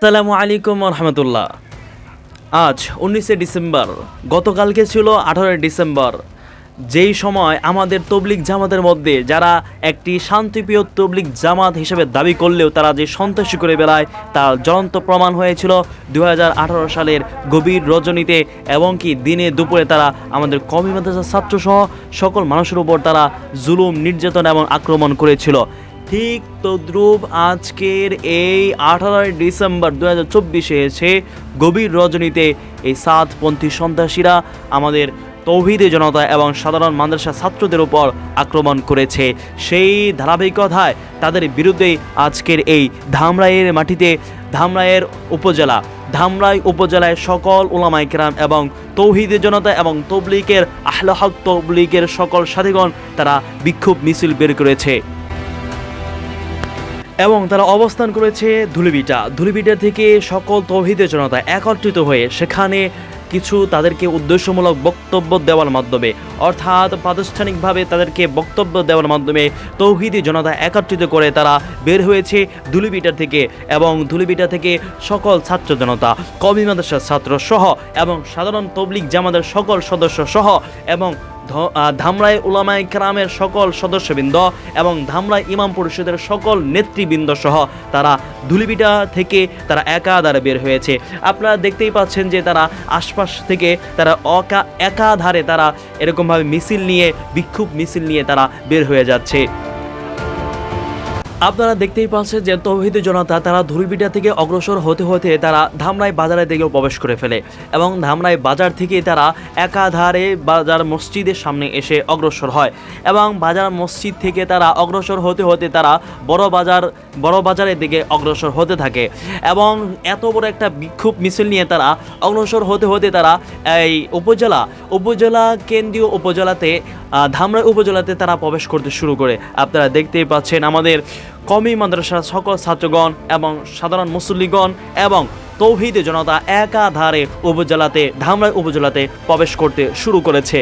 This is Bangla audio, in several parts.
আসসালামু আলাইকুম রহমতুল্লাহ আজ উনিশে ডিসেম্বর, গতকালকে ছিল আঠারোই ডিসেম্বর। যেই সময় আমাদের তবলিক জামাতের মধ্যে যারা একটি শান্তিপ্রিয় তবলিক জামাত হিসেবে দাবি করলেও তারা যে সন্ত্রাসী করে বেড়ায়, তার জ্বলন্ত প্রমাণ হয়েছিল দু হাজার আঠারো সালের গভীর রজনীতে এবং কি দিনে দুপুরে তারা আমাদের কমি মাদ্রাসার ছাত্রসহ সকল মানুষের উপর তারা জুলুম, নির্যাতন এবং আক্রমণ করেছিল। ঠিক তদ্রূপ আজকের এই আঠারোই ডিসেম্বর দু হাজার চব্বিশে এসে গভীর রজনীতে এই সাতপন্থী সন্ত্রাসীরা আমাদের তৌহিদে জনতা এবং সাধারণ মাদ্রাসা ছাত্রদের উপর আক্রমণ করেছে। সেই ধারাবাহিকতায় তাদের বিরুদ্ধে আজকের এই ধামরাইয়ের মাটিতে, ধামরাইয়ের উপজেলা, ধামরাই উপজেলায় সকল ওলামাইকেরাম এবং তৌহিদে জনতা এবং তবলিকের আহলাহক তবলিকের সকল সাথীগণ তারা বিক্ষোভ মিছিল বের করেছে। এবং তারা অবস্থান করেছে ধুলিবিটা। ধুলিবিটা থেকে সকল তৌহিদে জনতা একত্রিত হয়ে সেখানে কিছু তাদেরকে উদ্দেশ্যমূলক বক্তব্য দেওয়ার মাধ্যমে, অর্থাৎ প্রাতিষ্ঠানিকভাবে তাদেরকে বক্তব্য দেওয়ার মাধ্যমে তৌহিদি জনতা একত্রিত করে তারা বের হয়েছে ধুলিবিটা থেকে এবং ধুলিবিটা থেকে সকল ছাত্র জনতা, কবি মাদ্রাসার ছাত্র সহ এবং সাধারণ তবলিক জামাতের সকল সদস্য সহ এবং ধামরাই উলামাই ক্রামের সকল সদস্যবৃন্দ এবং ধামরাই ইমাম পরিষদের সকল নেতৃবৃন্দ সহ তারা ধুলিবিটা থেকে তারা একাধারে বের হয়েছে। আপনারা দেখতেই পাচ্ছেন যে তারা আশপাশ থেকে তারা অকা, একাধারে তারা এরকমভাবে মিছিল নিয়ে, বিক্ষোভ মিছিল নিয়ে তারা বের হয়ে যাচ্ছে। আপনারা দেখতেই পাচ্ছেন যে তৌহিদ জনতা তারা ধুলিবিটা থেকে অগ্রসর হতে হতে তারা ধামরাই বাজারের দিকে প্রবেশ করে ফেলে এবং ধামরাই বাজার থেকে তারা একাধারে বাজার মসজিদের সামনে এসে অগ্রসর হয় এবং বাজার মসজিদ থেকে তারা অগ্রসর হতে হতে তারা বড় বাজার, বড় বাজারের দিকে অগ্রসর হতে থাকে এবং এত বড় একটা বিক্ষোভ মিছিল নিয়ে তারা অগ্রসর হতে হতে তারা এই উপজেলা উপজেলা, কেন্দ্রীয় উপজেলাতে ধামরাই উপজেলাতে তারা প্রবেশ করতে শুরু করে। আপনারা দেখতেই পাচ্ছেন আমাদের কমি মাদ্রাসার সকল ছাত্রগণ এবং সাধারণ মুসল্লিগণ এবং তৌহিদে জনতা একাধারে উপজেলাতে, ধামরাই উপজেলাতে প্রবেশ করতে শুরু করেছে।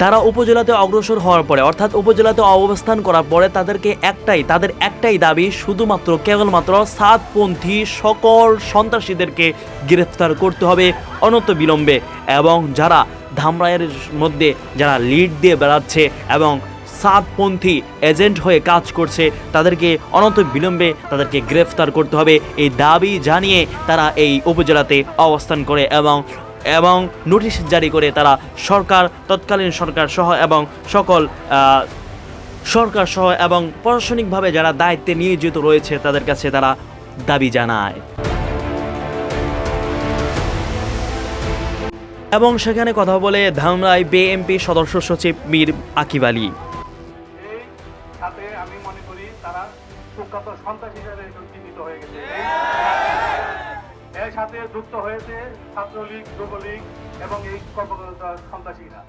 তারা উপজেলাতে অগ্রসর হওয়ার পরে, অর্থাৎ উপজেলাতে অবস্থান করার পরে তাদেরকে একটাই, তাদের একটাই দাবি, শুধুমাত্র, কেবলমাত্র সাতপন্থী সকল সন্ত্রাসীদেরকে গ্রেফতার করতে হবে অনত বিলম্বে। এবং যারা ধামরায়ের মধ্যে, যারা লিড দিয়ে বেড়াচ্ছে এবং সাতপন্থী এজেন্ট হয়ে কাজ করছে, তাদেরকে অনন্ত বিলম্বে তাদেরকে গ্রেফতার করতে হবে। এই দাবি জানিয়ে তারা এই উপজেলাতে অবস্থান করে এবং এবং নোটিশ জারি করে তারা সরকার, তৎকালীন সরকার সহ এবং সকল সরকার সহ এবং প্রশাসনিকভাবে যারা দায়িত্বে নিয়োজিত রয়েছে তাদের কাছে তারা দাবি জানায়। এবং সেখানে কথা বলে ধামরাই বিএমপি সদস্য সচিব মীর আকিব আলী। আমি মনে করি তারা সন্ত্রাসী হিসেবে এর সাথে যুক্ত হয়েছে ছাত্রলীগ যুবলীগ এবং এই কর্মকর্তা সন্ত্রাসীরা।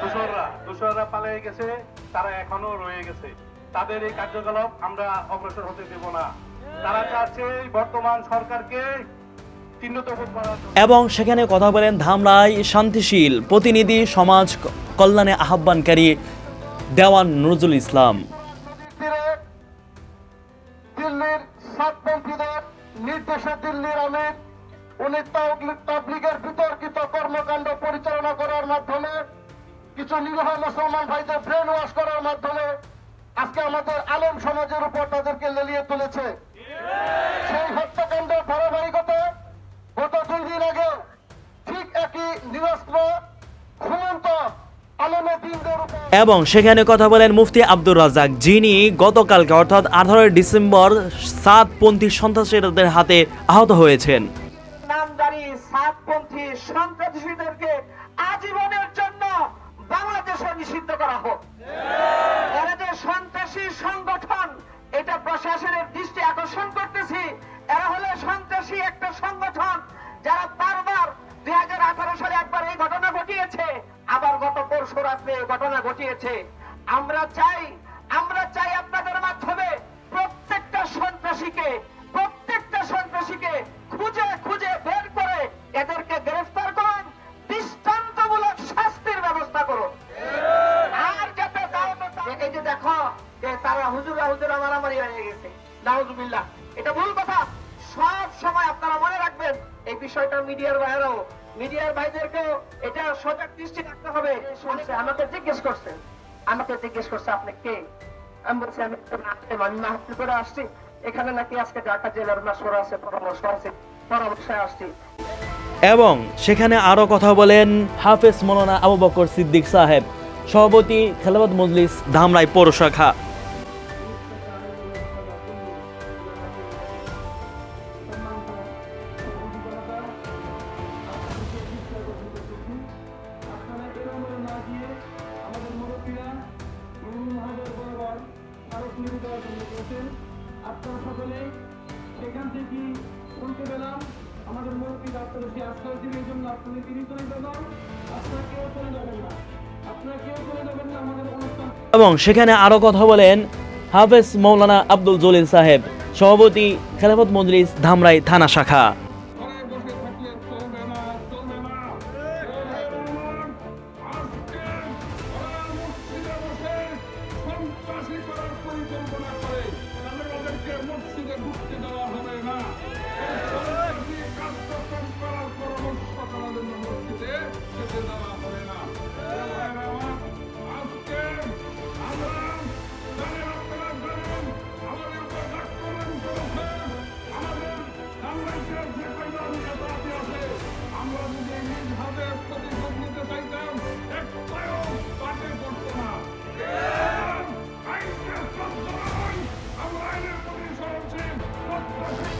দোসররা দোসররা পালিয়ে গেছে তারা এখনও রয়ে গেছে। তাদের এই কার্যকলাপ আমরা অগ্রসর হতে দেব না। তারা চাচ্ছে বর্তমান সরকারকে এবং সেখানে কথা বলেন ধামরাই শান্তিশীল প্রতিনিধি সমাজ কল্যাণে আহ্বানকারী দেওয়ান নজরুল ইসলাম। দিল্লির সাতপন্থীদের নির্দেশে দিল্লির আমির উনি তাবলিগ- তাবলিগের বিতর্কিত কর্মকাণ্ড পরিচালনা করার মাধ্যমে, কিছু নিরীহ মুসলমান ভাইদের ব্রেন ওয়াশ করার মাধ্যমে আজকে আমাদের আলেম সমাজের উপর তাদেরকে লেলিয়ে তুলেছে। সেই হত্যাকাণ্ডের ধারাবাহিকতা গত দুই দিন আগে ঠিক একই নিরস্ত্র ঘুমন্ত এবং সেখানে কথা বলেন মুফতি আব্দুর রাজাক যিনি গতকালকে, অর্থাৎ আঠারোই ডিসেম্বর সাতপন্থী সন্ত্রাসীদের হাতে আহত হয়েছেন। সাতপন্থী সন্ত্রাসীদেরকে আজীবনের জন্য বাংলাদেশে নিষিদ্ধ করা হোক। এরা যে সন্ত্রাসী সংগঠন, এটা প্রশাসনের দৃষ্টি আকর্ষণ করতেছি। এরা হলো সন্ত্রাসী একটা সংগঠন যারা বারবার দুই হাজার আঠারো সালে একবার এই ঘটনা ঘটিয়েছে, আবার গত পরশু রাত্রে ঘটনা ঘটিয়েছে। আমরা চাই মিডিয়ার ভাইদেরকেও এটা সজাগ দৃষ্টি রাখতে হবে। অনেকে আমাকে জিজ্ঞেস করছেন আমাকে জিজ্ঞেস করছে, আপনি কে? আমি বলছি, আমি আমি মাহফিল করে আসছি। এখানে নাকি আজকে ঢাকা জেলার মাসর আছে, পরামর্শ আছে, পরামর্শে আসছি। এবং সেখানে আরও কথা বলেন হাফেজ মৌলানা আবু বকর সিদ্দিক সাহেব, সভাপতি খেলাবাদ মজলিস, ধামরাই পৌরশাখা দেওয়ার করেছেন আপনারা সকলে সেখান থেকে পেলাম আমাদের জন্য তিনি কেউ না। এবং সেখানে আরও কথা বলেন হাফেজ মৌলানা আব্দুল জলিল সাহেব, সভাপতি খেলাফত মজলিস ধামরাই থানা শাখা।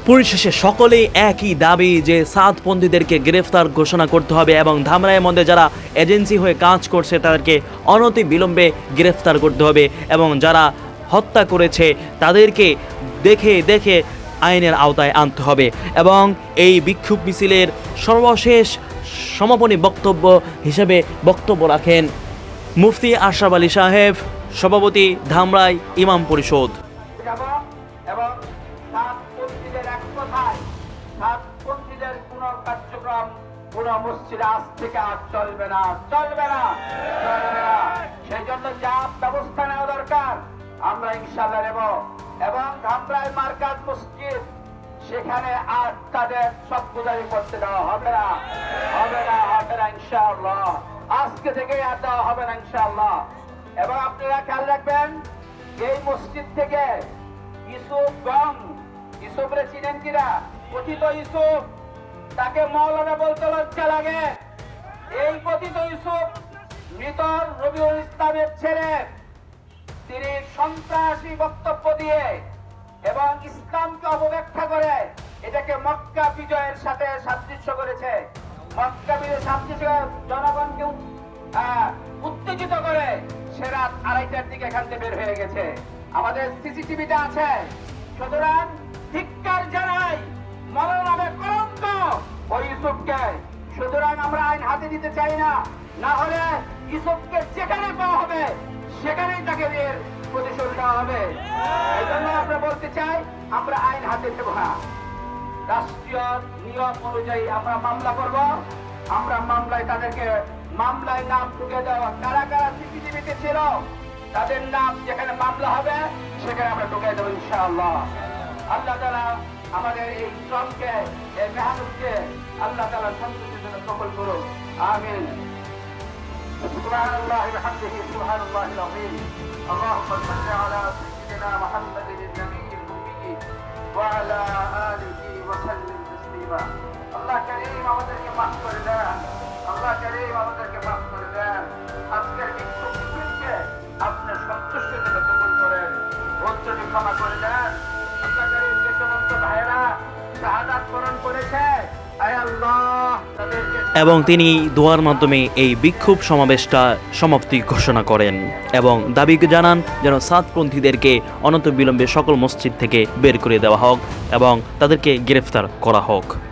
পরিশেষে সকলেই একই দাবি যে সাতপন্থীদেরকে গ্রেফতার ঘোষণা করতে হবে এবং ধামরাইয়ের মধ্যে যারা এজেন্সি হয়ে কাজ করছে, তাদেরকে অনতি বিলম্বে গ্রেফতার করতে হবে এবং যারা হত্যা করেছে, তাদেরকে দেখে দেখে আইনের আওতায় আনতে হবে। এবং এই বিক্ষোভ মিছিলের সর্বশেষ সমাপনী বক্তব্য হিসেবে বক্তব্য রাখেন মুফতি আশরাফ আলী সাহেব, সভাপতি ধামরাই ইমাম পরিষদ। কোন মসজিদে আজ থেকে আর চলবে না চলবে না চলবে না। সেই জন্য যা ব্যবস্থা নেওয়া দরকার, আমরা ইনশাল্লাহ নেব। এবং ধামরাই মার্কাজ মসজিদ, সেখানে আর তাদের সব গুজারি করতে দেওয়া হবে না হবে না হবে না ইনশাআল্লাহ। আজকে থেকে আর দেওয়া হবে না ইনশাআল্লাহ। এবং আপনারা খেয়াল রাখবেন, এই মসজিদ থেকে ইসুফ গং ইসুফরে চিনেন কিনা? কথিত ইসুফ তাকে মৌলানা বলতে লজ্জা লাগে। এই কথিত ইসুফ মৃত রবিউল ইসলামের ছেলে। তিনি সন্ত্রাসী বক্তব্য দিয়ে এবং ইসলামকে অপব্যাখ্যা করে এটাকে মক্কা বিজয়ের সাথে সাদৃশ্য করেছে। মক্কা বিজয় সাদৃশ্য জনগণকে উত্তেজিত করে সে রাত আড়াইটার দিকে এখান থেকে বের হয়ে গেছে। আমাদের সিসিটিভিতে আছে। সুতরাং ধিক্কার জানাই কলঙ্ক ওই ইউসুফকে। সুতরাং আমরা আইন হাতে দিতে চাই না। না হলে ইউসুফকে যেখানে পাওয়া হবে, সেখানেই তাকে এর প্রতিশোধ দেওয়া হবে। এই জন্য আমরা বলতে চাই, আমরা আইন হাতে দেব না। রাষ্ট্রীয় নিয়ম অনুযায়ী আমরা মামলা করব। আমরা মামলায় তাদেরকে, মামলায় নাম ঢুকে দেওয়া কারা কারা সিসিটিভিতে ছিল, তাদের নাম যেখানে মামলা হবে, সেখানে আমরা ঢুকে দেবো ইনশাআল্লাহ। আল্লাহ তালা আমাদের এই শ্রমকে এই মেহনতকে আল্লাহ তালা সন্তুষ্টির জন্য সফল করুন আমিন سبحان الله وبحمده سبحان الله العظيم اللهم صل على سيدنا محمد النبي الأمي وعلى آله وسلم تسليما আল্লাহ করিম আমাদেরকে মাফ করে দেন আল্লাহ করিম আমাদেরকে মাফ করে দেন আজকের বিক্ষোভ মিছিলকে আপনার সন্তুষ্টের জন্য কবুল করেন ভুল যদি ক্ষমা করে দেন এবং তিনি দোয়ার মাধ্যমে এই বিক্ষোভ সমাবেশটা সমাপ্তি ঘোষণা করেন এবং দাবি জানান যেন সাতপন্থীদেরকে অনন্ত বিলম্বে সকল মসজিদ থেকে বের করে দেওয়া হোক এবং তাদেরকে গ্রেফতার করা হোক।